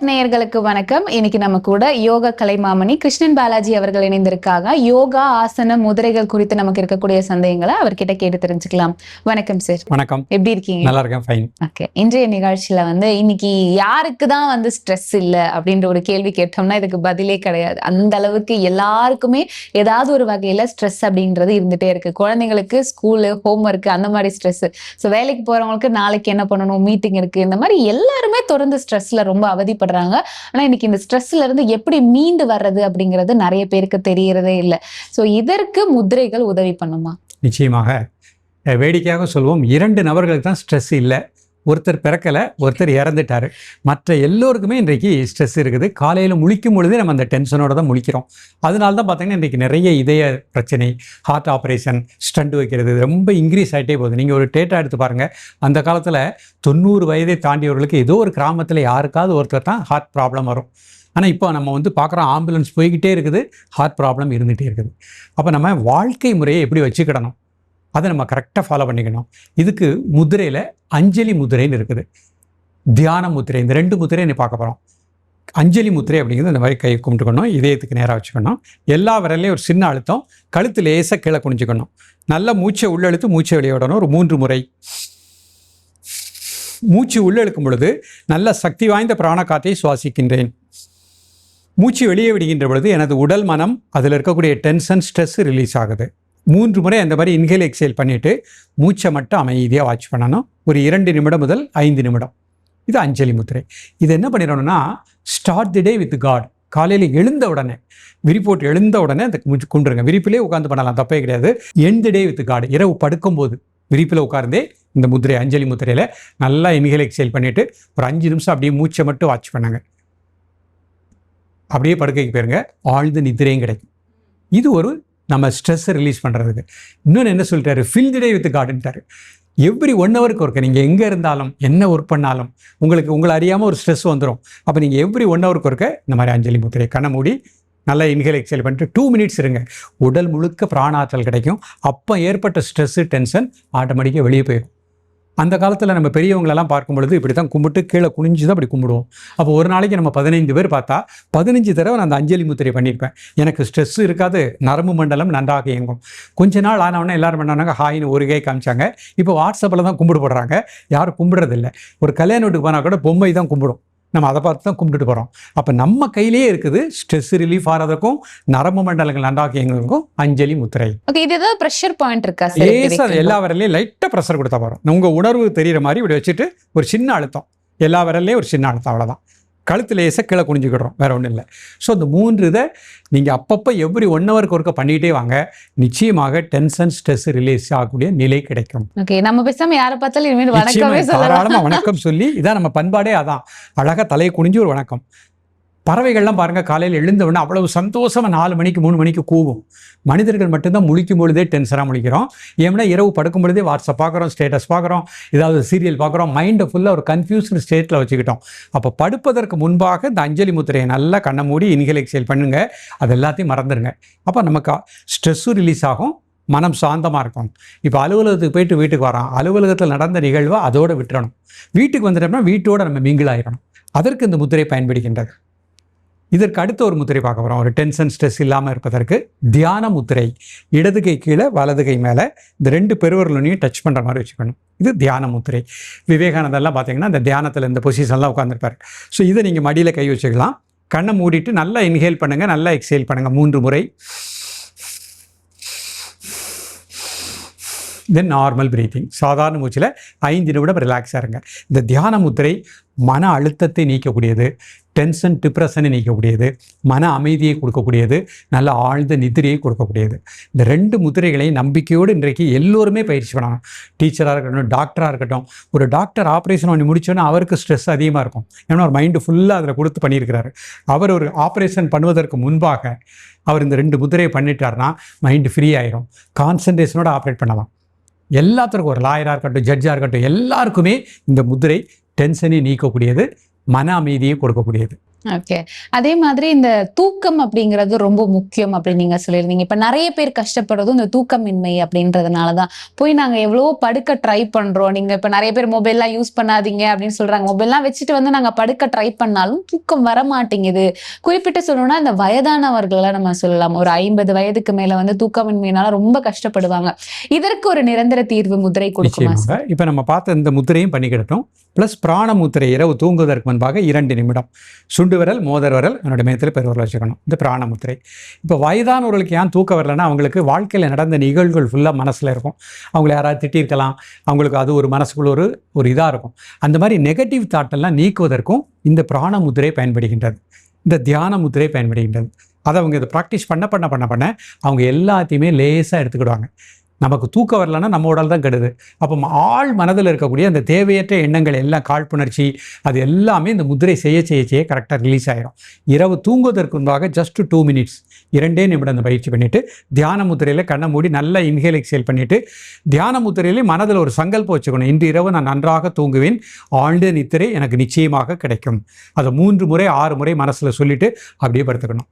பாரத் நேயர்களுக்கு வணக்கம். இன்னைக்கு நம்ம கூட யோகா கலைமாமணி கிருஷ்ணன் பாலாஜி அவர்கள் இணைந்திருக்காங்க. யோகா ஆசன முதிரைகள் குறித்து நமக்கு இருக்கக்கூடிய சந்தேகங்களை அவர்கிட்ட கேட்டு தெரிஞ்சுக்கலாம். வணக்கம் சார் வணக்கம். எப்படி இருக்கீங்க? நல்லா இருக்கேன் ஃபைன் ஓகே இன்றைய நிகழ்ச்சியில வந்து இன்னைக்கு யாருக்கு தான் வந்து ஸ்ட்ரெஸ் இல்ல அப்படின்ற ஒரு கேள்வி கேட்டோம்னா இதுக்கு பதிலே கிடையாது. அந்த அளவுக்கு எல்லாருக்குமே ஏதாவது ஒரு வகையில ஸ்ட்ரெஸ் அப்படின்றது இருந்துட்டே இருக்கு. குழந்தைங்களுக்கு ஸ்கூலு ஹோம்ஒர்க் அந்த மாதிரி ஸ்ட்ரெஸ் ஸோ வேலைக்கு போறவங்களுக்கு நாளைக்கு என்ன பண்ணணும்? மீட்டிங் இருக்கு. இந்த மாதிரி எல்லாருமே தொடர்ந்து ஸ்ட்ரெஸ்ல ரொம்ப கஷ்டப்படுறாங்க. ஆனா இன்னைக்கு இந்த ஸ்ட்ரெஸ்ல இருந்து எப்படி மீண்டு வர்றது அப்படிங்கிறது நிறைய பேருக்கு தெரியறதே இல்லை. ஸோ இதற்கு முதிரைகள் உதவி பண்ணுமா? நிச்சயமாக. வேடிக்கையாக சொல்வோம். இரண்டு நபர்களுக்கு தான் ஸ்ட்ரெஸ் இல்லை. ஒருத்தர் பிறக்கலை ஒருத்தர் இறந்துட்டாரு. மற்ற எல்லோருக்குமே இன்றைக்கு ஸ்ட்ரெஸ் இருக்குது. காலையில் முழிக்கும் பொழுதே நம்ம அந்த டென்ஷனோட தான் முழிக்கிறோம். அதனால தான் பார்த்தீங்கன்னா இன்றைக்கி நிறைய இதய பிரச்சனை ஹார்ட் ஆப்ரேஷன் ஸ்டண்ட் வைக்கிறது ரொம்ப இன்க்ரீஸ் ஆகிட்டே போகுது. நீங்கள் ஒரு டேட்டா எடுத்து பாருங்கள் அந்த காலத்தில் தொண்ணூறு வயதை தாண்டியவர்களுக்கு ஏதோ ஒரு கிராமத்தில் யாருக்காவது ஒருத்தர் தான் ஹார்ட் ப்ராப்ளம் வரும். ஆனால் இப்போ நம்ம வந்து பார்க்குறோம் ஆம்புலன்ஸ் போய்கிட்டே இருக்குது ஹார்ட் ப்ராப்ளம் இருந்துகிட்டே இருக்குது. அப்போ நம்ம வாழ்க்கை முறையை எப்படி வச்சுக்கிடணும்? அதை நம்ம கரெக்டாக ஃபாலோ பண்ணிக்கணும். இதுக்கு முதிரையில் அஞ்சலி முதிரைன்னு இருக்குது. தியான முத்திரை இந்த ரெண்டு முத்திரையை நீ பார்க்க போகிறோம் அஞ்சலி முத்திரை அப்படிங்கிறது இந்த மாதிரி கை கும்பிட்டுக்கணும் இதயத்துக்கு நேராக வச்சுக்கணும். எல்லா விரல்லையும் ஒரு சின்ன அழுத்தம் கழுத்து லேசாக கீழே குனிஞ்சுக்கணும். நல்ல மூச்சை உள்ளெழுத்து மூச்சை வெளியே விடணும் ஒரு மூன்று முறை. மூச்சு உள்ளெழுக்கும் பொழுது நல்ல சக்தி வாய்ந்த பிராண காற்றை சுவாசிக்கின்றேன். மூச்சு வெளியே விடுகின்ற பொழுது எனது உடல் மனம் அதில் இருக்கக்கூடிய டென்ஷன் ஸ்ட்ரெஸ் ரிலீஸ் ஆகுது. மூன்று முறை அந்த மாதிரி இன்ஹேல் எக்ஸேல் பண்ணிவிட்டு மூச்சை மட்டும் அமைதியாக வாட்ச் பண்ணணும். ஒரு இரண்டு நிமிடம் முதல் ஐந்து நிமிடம். இது அஞ்சலி முத்திரை. இது என்ன பண்ணிடணும்னா start the day with God காலையில் எழுந்த உடனே விரிப்போட்டு எழுந்த உடனே அந்த மூச்சு விரிப்பிலே உட்காந்து பண்ணலாம். தப்பே கிடையாது. எண்ட் டே வித் காடு இரவு படுக்கும்போது விரிப்பில் உட்கார்ந்தே இந்த முத்திரை அஞ்சலி முத்திரையில் நல்லா இன்ஹேல் எக்ஸைல் பண்ணிவிட்டு ஒரு அஞ்சு நிமிஷம் அப்படியே மூச்சை மட்டும் வாட்ச் பண்ணுங்க. அப்படியே படுக்கைக்கு போயிருங்க. ஆழ்ந்த நித்திரையும் கிடைக்கும். இது ஒரு நம்ம ஸ்ட்ரெஸ்ஸை ரிலீஸ் பண்ணுறதுக்கு இன்னொன்று என்ன சொல்லிட்டாரு? ஃபில் தி டே வித் கார்டுன்ட்டாரு எவ்ரி ஒன் ஹவருக்கு ஒருக்க நீங்கள் எங்கே இருந்தாலும் என்ன ஒர்க் பண்ணாலும் உங்களுக்கு உங்களை அறியாமல் ஒரு ஸ்ட்ரெஸ் வந்துடும் அப்போ நீங்கள் எவ்ரி ஒன் ஹவருக்கு ஒருக்க இந்த மாதிரி அஞ்சலி முத்திரை கண்ணை மூடி நல்லா இன்ஹேல் எக்ஸேல் பண்ணிட்டு டூ மினிட்ஸ் இருங்க. உடல் முழுக்க பிராணாற்றல் கிடைக்கும். அப்போ ஏற்பட்ட ஸ்ட்ரெஸ்ஸு டென்ஷன் ஆட்டோமேட்டிக்காக வெளியே போயிடும் அந்த காலத்தில் நம்ம பெரியவங்களெல்லாம் பார்க்கும் பொழுது இப்படி தான் கும்பிட்டு கீழே குனிஞ்சு தான் அப்படி கும்பிடுவோம். அப்போ ஒரு நாளைக்கு நம்ம பதினைந்து பேர் பார்த்தா பதினஞ்சு தடவை நான் அந்த அஞ்சலி முத்திரை பண்ணியிருப்பேன். எனக்கு ஸ்ட்ரெஸ் இருக்காது நரம்பு மண்டலம் நன்றாக இயங்கும். கொஞ்ச நாள் ஆனவொடனே எல்லாரும் பண்ணாங்க ஹாய்னு ஒரு கை காமிச்சாங்க. இப்போ வாட்ஸ்அப்பில் தான் கும்பிடு போடுறாங்க. யாரும் கும்பிடுறதில்ல. ஒரு கல்யாண வீட்டுக்கு போனால் கூட பொம்மை தான் கும்பிடும். நம்ம அதை பார்த்து தான் கும்பிட்டுட்டு போகிறோம் அப்போ நம்ம கையிலேயே இருக்குது ஸ்ட்ரெஸ் ரிலீஃப் ஆகிறதுக்கும் நரம்பு மண்டலங்கள் நன்றாக இயங்குவதற்கும் அஞ்சலி முத்திரை. ஓகே இது ஏதாவது ப்ரெஷர் பாயிண்ட் இருக்கா? சார் லேசா எல்லா விரல்லையும் லைட்டாக ப்ரெஷர் கொடுத்தா போகிறோம் உங்கள் உணர்வு தெரிகிற மாதிரி இப்படி வச்சுட்டு ஒரு சின்ன அழுத்தம். எல்லா விரல்லையும் ஒரு சின்ன அழுத்தம் அவ்வளோதான் கழுத்து லேசாக கீழே குனிஞ்சுக்கிடுறோம். வேற ஒன்றும் இல்லை. ஸோ இந்த மூன்று இதை நீங்கள் அப்பப்போ எவ்ரி ஒன் ஹவருக்கு ஒருக்க பண்ணிகிட்டே வாங்க. நிச்சயமாக டென்ஷன் ஸ்ட்ரெஸ் ரிலீஸ் ஆகக்கூடிய நிலை கிடைக்கும். ஓகே நம்ம பேசாம யாரை பார்த்தாலும் இனிமேல் வணக்கமே சொல்லலாம். தாராளமா வணக்கம் சொல்லி இதான் நம்ம பண்பாடே அதான். அழகா தலையை குனிஞ்சு ஒரு வணக்கம். பறவைகள்லாம் பாருங்கள் காலையில் எழுந்தவுடனே அவ்வளவு சந்தோஷமாக நாலு மணிக்கு மூணு மணிக்கு கூவும். மனிதர்கள் மட்டும்தான் முழிக்கும் பொழுதே டென்ஷனாக முழிக்கிறோம். ஏன்னா இரவு படுக்கும் பொழுதே வாட்ஸ்அப் பார்க்குறோம் ஸ்டேட்டஸ் பார்க்குறோம் ஏதாவது சீரியல் பார்க்குறோம் மைண்டை ஃபுல்லாக ஒரு கன்ஃபியூஸ்டு ஸ்டேட்டில் வச்சுக்கிட்டோம். அப்போ படுப்பதற்கு முன்பாக இந்த அஞ்சலி முத்திரையை நல்லா கண்ணை மூடி இன்ஹேல் எக்ஸேல் பண்ணுங்கள் அது எல்லாத்தையும் மறந்துடுங்க அப்போ நமக்கு ஸ்ட்ரெஸ்ஸும் ரிலீஸ் ஆகும். மனம் சாந்தமாக இருக்கும். இப்போ அலுவலகத்துக்கு போயிட்டு வீட்டுக்கு வரான். அலுவலகத்தில் நடந்த நிகழ்வை அதோடு விட்டுறணும். வீட்டுக்கு வந்துட்டோம்னா வீட்டோட நம்ம மிங்கிள் ஆயிடணும் அதற்கு இந்த முத்திரை பயன்படுகின்றது. இதற்கு அடுத்த ஒரு முத்திரை பார்க்க போகிறோம் ஒரு டென்ஷன் ஸ்ட்ரெஸ் இல்லாமல் இருப்பதற்கு தியான முத்திரை. இடது கை கீழே வலது கை மேலே இந்த ரெண்டு பெருவர்களையும் டச் பண்ணுற மாதிரி வச்சுக்கணும். இது தியான முத்திரை. விவேகானந்தெல்லாம் பார்த்தீங்கன்னா இந்த தியானத்தில் இந்த பொசிஷன்லாம் உட்காந்துருப்பாரு ஸோ இதை நீங்கள் மடியில் கை வச்சுக்கலாம். கண்ணை மூடிட்டு நல்லா இன்ஹேல் பண்ணுங்கள் நல்லா எக்ஸேல் பண்ணுங்கள் மூன்று முறை. தென் நார்மல் பிரீத்திங் சாதாரண மூச்சில் ஐந்து நிமிடம் ரிலாக்ஸாக இருங்க. இந்த தியான முத்திரை மன அழுத்தத்தை நீக்கக்கூடியது. டென்ஷன் டிப்ரெஷனை நீக்கக்கூடியது மன அமைதியை கொடுக்கக்கூடியது நல்ல ஆழ்ந்த நிதிரையை கொடுக்கக்கூடியது. இந்த ரெண்டு முதிரைகளை நம்பிக்கையோடு இன்றைக்கு எல்லோருமே பயிற்சி பண்ணணும். டீச்சராக இருக்கட்டும் டாக்டராக இருக்கட்டும். ஒரு டாக்டர் ஆப்ரேஷன் பண்ணி முடிச்சோன்னா அவருக்கு ஸ்ட்ரெஸ் அதிகமாக இருக்கும். ஏன்னா ஒரு மைண்டு ஃபுல்லாக அதில் கொடுத்து பண்ணியிருக்கிறாரு. அவர் ஒரு ஆப்ரேஷன் பண்ணுவதற்கு முன்பாக அவர் இந்த ரெண்டு முதிரையை பண்ணிட்டாருன்னா மைண்டு ஃப்ரீ ஆயிரும். கான்சன்ட்ரேஷனோட ஆப்ரேட் பண்ணலாம். எல்லாத்துக்கும் ஒரு லாயராக இருக்கட்டும் ஜட்ஜாக இருக்கட்டும் எல்லாருக்குமே இந்த முதிரை டென்ஷனை நீக்கக்கூடியது மன அமைதியை கொடுக்கக்கூடியது. ஓகே அதே மாதிரி இந்த தூக்கம் அப்படிங்கிறது ரொம்ப முக்கியம் அப்படின்னு நீங்க சொல்லியிருந்தீங்க. இப்ப நிறைய பேர் கஷ்டப்படுறதும் இந்த தூக்கமின்மை அப்படின்றதுனாலதான். போய் நாங்க எவ்வளவோ படுக்க ட்ரை பண்றோம். நீங்க இப்ப நிறைய பேர் மொபைல்லாம் யூஸ் பண்ணாதீங்க அப்படின்னு சொல்றாங்க. மொபைல்லாம் வச்சுட்டு வந்து நாங்க படுக்க ட்ரை பண்ணாலும் தூக்கம் வர மாட்டேங்குது குறிப்பிட்டு சொல்லணும்னா இந்த வயதானவர்களை நம்ம சொல்லலாம். ஒரு ஐம்பது வயதுக்கு மேல வந்து தூக்கமின்மையினால ரொம்ப கஷ்டப்படுவாங்க. இதற்கு ஒரு நிரந்தர தீர்வு முதிரை கொடுக்குமா இப்போ நம்ம பார்த்த இந்த முத்திரையும் பண்ணிக்கிட்டோம் ப்ளஸ் பிராணமுத்திரை இரவு தூங்குவதற்கு முன்பாக இரண்டு நிமிடம். சுண்டு விரல் மோதர் விரல் என்னோட மேத்தில் பெருவரில் வச்சுக்கணும் இந்த பிராணமுத்திரை. இப்போ வயதானவர்களுக்கு ஏன் தூக்கம் வரலன்னா அவங்களுக்கு வாழ்க்கையில் நடந்த நிகழ்வுகள் ஃபுல்லாக மனசில் இருக்கும். அவங்கள யாராவது திட்டிருக்கலாம் அவங்களுக்கு அது ஒரு மனசுக்குள்ள ஒரு ஒரு இதாக இருக்கும். அந்த மாதிரி நெகட்டிவ் தாட்டெல்லாம் நீக்குவதற்கும் இந்த பிராணமுத்திரை பயன்படுகின்றது. இந்த தியான முத்திரை பயன்படுகின்றது. அதை அவங்க இதை ப்ராக்டிஸ் பண்ண பண்ண பண்ண பண்ண அவங்க எல்லாத்தையுமே லேசாக எடுத்துக்கிடுவாங்க. நமக்கு தூக்கம் வரலன்னா நம்ம உடல் தான் கெடுது. அப்போ ஆள் மனதில் இருக்கக்கூடிய அந்த தேவையற்ற எண்ணங்கள் எல்லாம் காழ்ப்புணர்ச்சி அது எல்லாமே இந்த முதிரை செய்ய செய்ய செய்ய கரெக்டாக ரிலீஸ் ஆகிடும் இரவு தூங்குவதற்கு முன்பாக ஜஸ்ட் டூ மினிட்ஸ் இரண்டே நிமிடம் அந்த பயிற்சி பண்ணிவிட்டு தியான முத்திரையில் கண்ணை மூடி நல்லா இன்ஹேல் எக்ஸேல் பண்ணிட்டு தியான முத்திரையிலே மனதில் ஒரு சங்கல்பம் வச்சுக்கணும். இன்று இரவு நான் நன்றாக தூங்குவேன். ஆழ்ந்த நித்திரை எனக்கு நிச்சயமாக கிடைக்கும். அதை மூன்று முறை ஆறு முறை மனசில் சொல்லிவிட்டு அப்படியே படுத்துக்கணும்.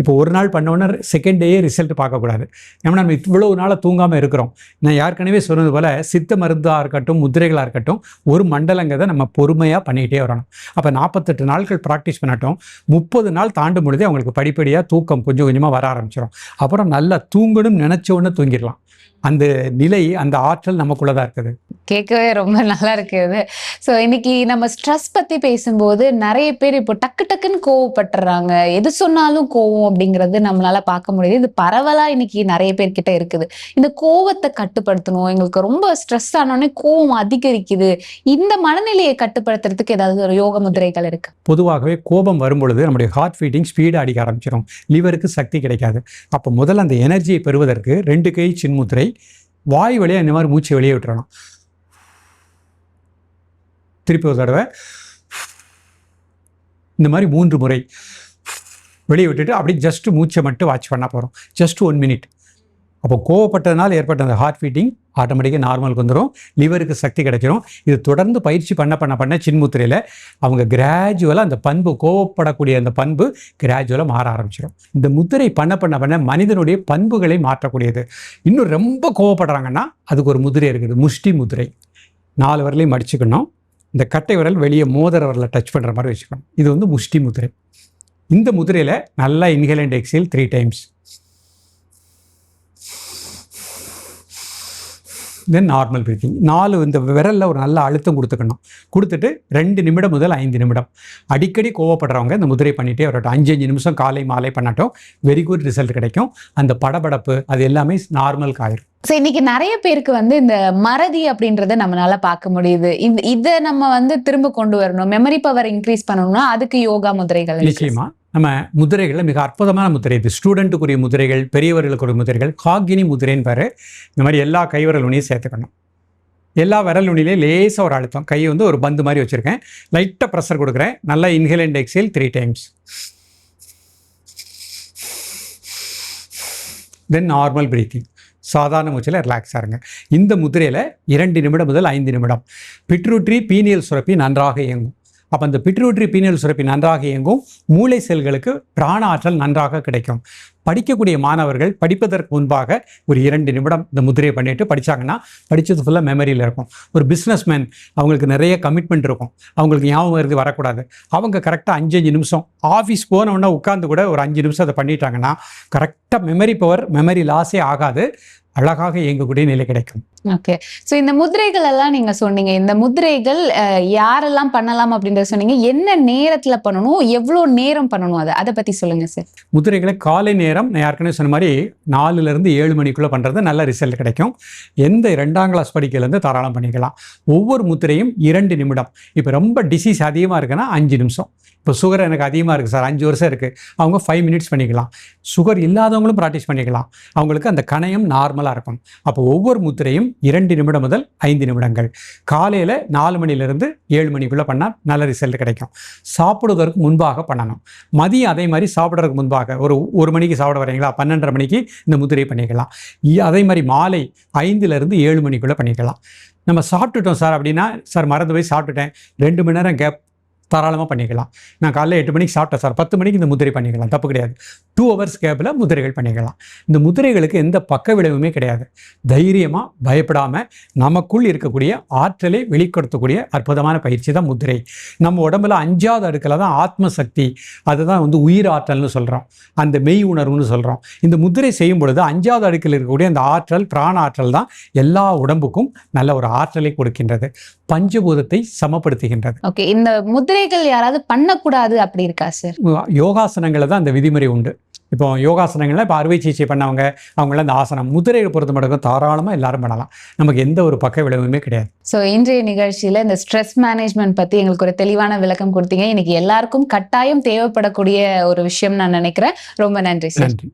இப்போ ஒரு நாள் பண்ணோன்னே செகண்ட் டேயே ரிசல்ட் பார்க்கக்கூடாது. ஏன்னா நம்ம இவ்வளவு நாளாக தூங்காமல் இருக்கிறோம் நான் ஏற்கனவே சொன்னது போல் சித்த மருந்தாக இருக்கட்டும் முதிரைகளாக இருக்கட்டும் ஒரு மண்டலங்கிறத நம்ம பொறுமையாக பண்ணிக்கிட்டே வரணும். அப்போ நாற்பத்தெட்டு நாட்கள் ப்ராக்டிஸ் பண்ணட்டும். முப்பது நாள் தாண்டும் பொழுதே அவங்களுக்கு படிப்படியாக தூக்கம் கொஞ்சம் கொஞ்சமாக வர ஆரம்பிச்சிடும் அப்புறம் நல்லா தூங்கணும்னு நினச்ச உடனே தூங்கிடலாம். அந்த நிலை அந்த ஆற்றல் நமக்குள்ளே தான் இருக்குது. கேட்கவே ரொம்ப நல்லா இருக்குது ஸோ இன்னைக்கு நம்ம ஸ்ட்ரெஸ் பத்தி பேசும்போது நிறைய பேர் இப்போ டக்கு டக்குன்னு கோவப்பட்டுறாங்க. எது சொன்னாலும் கோவம் அப்படிங்கிறது நம்மளால பார்க்க முடியுது. இது பரவலா இன்னைக்கு நிறைய பேர்கிட்ட இருக்குது. இந்த கோவத்தை கட்டுப்படுத்தணும். எங்களுக்கு ரொம்ப ஸ்ட்ரெஸ் ஆனோடனே கோவம் அதிகரிக்குது. இந்த மனநிலையை கட்டுப்படுத்துறதுக்கு ஏதாவது ஒரு யோக முதிரைகள் இருக்கு? பொதுவாகவே கோபம் வரும் பொழுது நம்முடைய ஹார்ட் பீட்டிங் ஸ்பீடாக அடிக்க ஆரம்பிச்சிடும் லிவருக்கு சக்தி கிடைக்காது. அப்போ முதல்ல அந்த எனர்ஜியை பெறுவதற்கு ரெண்டு கை சின்முத்திரை வாய் வழியாக இந்த மாதிரி மூச்சை வெளியே விட்டுறணும். திருப்பி ஒரு தடவை. இந்த மாதிரி மூன்று முறை வெளியே விட்டுட்டு அப்படி ஜஸ்ட் மூச்சை மட்டும் வாட்ச் பண்ண போகிறோம் ஜஸ்ட் ஒன் மினிட் அப்போ கோவப்பட்டதுனால ஏற்பட்ட அந்த ஹார்ட் பீட்டிங் ஆட்டோமேட்டிக்காக நார்மலுக்கு வந்துடும் லிவருக்கு சக்தி கிடைச்சிரும். இது தொடர்ந்து பயிற்சி பண்ண பண்ண பண்ண சின்முத்திரையில் அவங்க கிராஜுவலாக அந்த பண்பு கோவப்படக்கூடிய அந்த பண்பு கிராஜுவலாக மாற ஆரம்பிச்சிடும் இந்த முத்திரை பண்ண பண்ண பண்ண மனிதனுடைய பண்புகளை மாற்றக்கூடியது. இன்னும் ரொம்ப கோவப்படுறாங்கன்னா அதுக்கு ஒரு முதிரை இருக்குது. முஷ்டி முதிரை. நாலு விரலையும் மடிச்சுக்கணும். இந்த கட்டை விரல் வெளியே மோதிர விரலை டச் பண்ணுற மாதிரி வச்சுக்கணும். இது வந்து முஷ்டி முதிரை இந்த முதிரையில் நல்லா inhale and exhale three times then normal breathing நாலு இந்த விரலில் ஒரு நல்ல அழுத்தம் கொடுத்துக்கணும். கொடுத்துட்டு ரெண்டு நிமிடம் முதல் ஐந்து நிமிடம். அடிக்கடி கோவப்படுறவங்க இந்த முதிரை பண்ணிகிட்டே வரட்டும். அஞ்சு அஞ்சு நிமிஷம் காலை மாலை பண்ணட்டும். வெரி குட் ரிசல்ட் கிடைக்கும். அந்த படபடப்பு அது எல்லாமே நார்மலுக்கு ஆயிரும். ஸோ இன்னைக்கு நிறைய பேருக்கு வந்து இந்த மறதி அப்படின்றத நம்மளால பார்க்க முடியுது. இந்த இதை நம்ம வந்து திரும்ப கொண்டு வரணும். மெமரி பவர் இன்க்ரீஸ் பண்ணணும்னா அதுக்கு யோகா முதிரைகள். நிச்சயமா. நம்ம முதிரைகளில் மிக அற்புதமான முதிரை இது ஸ்டூடெண்ட்டுக்குரிய முதிரைகள் பெரியவர்களுக்குரிய முதிரைகள் காகினி முதிரைன்னு பாரு. இந்த மாதிரி எல்லா கைவரல் நுனியும் சேர்த்துக்கணும். எல்லா விரல் நுனிலையும் லேசாக ஒரு அழுத்தம். கையை வந்து ஒரு பந்து மாதிரி வச்சுருக்கேன். லைட்டாக ப்ரெஷர் கொடுக்குறேன். நல்லா inhale and exhale three times then normal breathing சாதாரண மூச்சில் ரிலாக்ஸாக இருங்க. இந்த முதிரையில் இரண்டு நிமிடம் முதல் ஐந்து நிமிடம். பிட்ரூட்ரி பீனியல் சுரப்பி நன்றாக இயங்கும். அப்போ அந்த பிட்ரூட்ரி பீனியல் சுரப்பி நன்றாக இயங்கும். மூளை செல்களுக்கு பிராண ஆற்றல் நன்றாக கிடைக்கும். படிக்கக்கூடிய மாணவர்கள் படிப்பதற்கு முன்பாக ஒரு இரண்டு நிமிடம் இந்த முதிரையை பண்ணிட்டு படிச்சாங்கன்னா படித்தது ஃபுல்லாக மெமரியில் இருக்கும். ஒரு பிஸ்னஸ்மேன் அவங்களுக்கு நிறைய கமிட்மெண்ட் இருக்கும். அவங்களுக்கு ஞாபகம் இருந்து வரக்கூடாது. அவங்க கரெக்டாக அஞ்சு அஞ்சு நிமிஷம் ஆஃபீஸ் போனவுடனே உட்காந்து கூட ஒரு அஞ்சு நிமிஷம் அதை பண்ணிட்டாங்கன்னா கரெக்டாக மெமரி பவர் மெமரி லாஸே ஆகாது. அழகாக இயங்கக்கூடிய நிலை கிடைக்கும். ஓகே சோ இந்த முதிரைகள் எல்லாம் நீங்க சொன்னீங்க. இந்த முதிரைகள் யாரெல்லாம் பண்ணலாம் அப்படின்றத சொன்னீங்க. என்ன நேரத்துல பண்ணணும்? எவ்வளவு நேரம் பண்ணணும் அதை? அதை பத்தி சொல்லுங்க சார் முதிரைகளை காலை நேரம் நான் ஏற்கனவே சொன்ன மாதிரி நாலுலேருந்து ஏழு மணிக்குள்ளே பண்ணுறது நல்ல ரிசல்ட் கிடைக்கும். எந்த ரெண்டாம் கிளாஸ் படிக்கையிலேருந்து தாராளம் பண்ணிக்கலாம். ஒவ்வொரு முத்திரையும் இரண்டு நிமிடம். இப்போ ரொம்ப டிசீஸ் அதிகமாக இருக்குன்னா அஞ்சு நிமிஷம். இப்போ சுகர் எனக்கு அதிகமாக இருக்குது சார் அஞ்சு வருஷம் இருக்குது அவங்க ஃபைவ் மினிட்ஸ் பண்ணிக்கலாம். சுகர் இல்லாதவங்களும் ப்ராக்டிஸ் பண்ணிக்கலாம். அவங்களுக்கு அந்த கணையம் நார்மலாக இருக்கும். அப்போ ஒவ்வொரு முத்திரையும் இரண்டு நிமிடம் முதல் ஐந்து நிமிடங்கள். காலையில் நாலு மணிலேருந்து ஏழு மணிக்குள்ளே பண்ணால் நல்ல ரிசல்ட் கிடைக்கும். சாப்பிடுவதற்கு முன்பாக பண்ணணும். மதியம் அதே மாதிரி சாப்பிட்றதுக்கு முன்பாக ஒரு ஒரு மணிக்கு சாப்பிட வரீங்களா? பன்னெண்டரை மணிக்கு இந்த முத்திரையை பண்ணிக்கலாம். அதே மாதிரி மாலை ஐந்துலேருந்து ஏழு மணிக்குள்ளே பண்ணிக்கலாம். நம்ம சாப்பிட்டுட்டோம் சார் அப்படின்னா சார் மறந்து போய் சாப்பிட்டுட்டேன். ரெண்டு மணி நேரம் கேப் தாராளமாக பண்ணிக்கலாம். நான் காலையில் எட்டு மணிக்கு சாப்பிட்டேன் சார். பத்து மணிக்கு இந்த முதிரை பண்ணிக்கலாம். தப்பு கிடையாது. டூ ஹவர்ஸ் கேப்பில் முதிரைகள் பண்ணிக்கலாம். இந்த முதிரைகளுக்கு எந்த பக்க விளைவுமே கிடையாது. தைரியமாக பயப்படாமல் நமக்குள் இருக்கக்கூடிய ஆற்றலை வெளிப்படுத்தக்கூடிய அற்புதமான பயிற்சி தான் முதிரை. நம்ம உடம்புல அஞ்சாவது அடுக்கில் தான் ஆத்ம சக்தி அதுதான் வந்து உயிர் ஆற்றல்னு சொல்கிறோம் அந்த மெய் உணர்வுன்னு சொல்கிறோம் இந்த முதிரை செய்யும் பொழுது அஞ்சாவது அடுக்கில் இருக்கக்கூடிய அந்த ஆற்றல் பிராண ஆற்றல் தான் எல்லா உடம்புக்கும் நல்ல ஒரு ஆற்றலை கொடுக்கின்றது. பஞ்சபூதத்தை சமப்படுத்துகின்றது. ஓகே இந்த முதிரைகள் யாராவது பண்ணக்கூடாது அப்படி இருக்கா சார்? யோகாசனங்களில் தான் அந்த விதிமுறை உண்டு. இப்போ யோகாசனங்களில் இப்போ அறுவை சிகிச்சை பண்ணவங்க அவங்களாம் இந்த ஆசனம் முதிரையை பொறுத்த மட்டும் தாராளமாக எல்லாரும் பண்ணலாம். நமக்கு எந்த ஒரு பக்க விளைவுமே கிடையாது. ஸோ இன்றைய நிகழ்ச்சியில இந்த ஸ்ட்ரெஸ் மேனேஜ்மெண்ட் பத்தி எங்களுக்கு ஒரு தெளிவான விளக்கம் கொடுத்தீங்க. இன்னைக்கு எல்லாருக்கும் கட்டாயம் தேவைப்படக்கூடிய ஒரு விஷயம் நான் நினைக்கிறேன். ரொம்ப நன்றி சார். நன்றி.